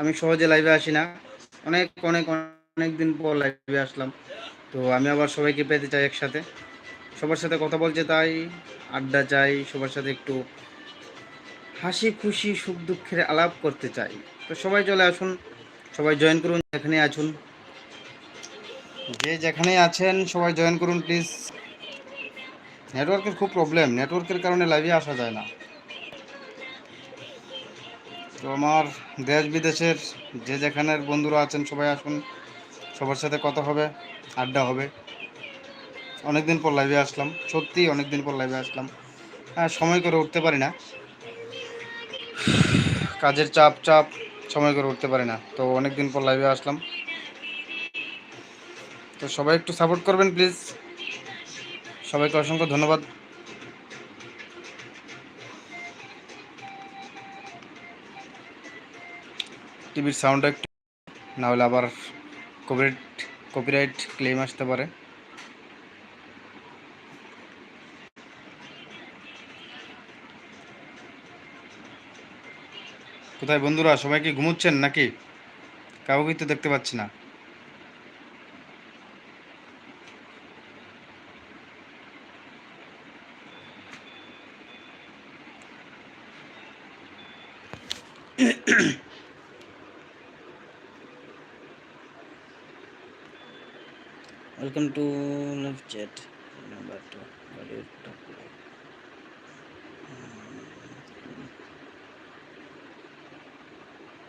আমি সহজে লাইভে আসি না। অনেক অনেক অনেক দিন পর লাইভে আসলাম। তো আমি আবার সবাইকে পেতে চাই একসাথে। সবার সাথে কথা বলতে তাই আড্ডা চাই, সবার সাথে একটু হাসি খুশি, সুখ দুঃখের আলাপ করতে চাই। তো সবাই চলে আসুন, সবাই জয়েন করুন যেখানে আছুন। যে যেখানে আছেন, সবাই জয়েন করুন প্লিজ নেটওয়ার্কের খুব প্রবলেম নেটওয়ার্কের কারণে লাইভে আসা যায় না। তো আমার দেশ বিদেশের যে যেখানের বন্ধুরা আছেন, সবাই আসুন। সবার সাথে কথা হবে, আড্ডা হবে। অনেকদিন পর লাইভে আসলাম, সত্যি অনেকদিন পর লাইভে আসলাম। হ্যাঁ সময় করে উঠতে পারি না। কাজের চাপ চাপ, সময় করে উঠতে পারি না। তো অনেকদিন পর লাইভে আসলাম। তো সবাই একটু সাপোর্ট করবেন প্লিজ সবাইকে অসংখ্য ধন্যবাদ। টিভির সাউন্ডটা একটু না হলে আবার কপিরাইট কপিরাইট ক্লেম আসতে পারে। কোথায় বন্ধুরা, সবাই কি ঘুমোচ্ছেন নাকি? কাউকে তো দেখতে পাচ্ছি না। welcome to live chat number two audio two.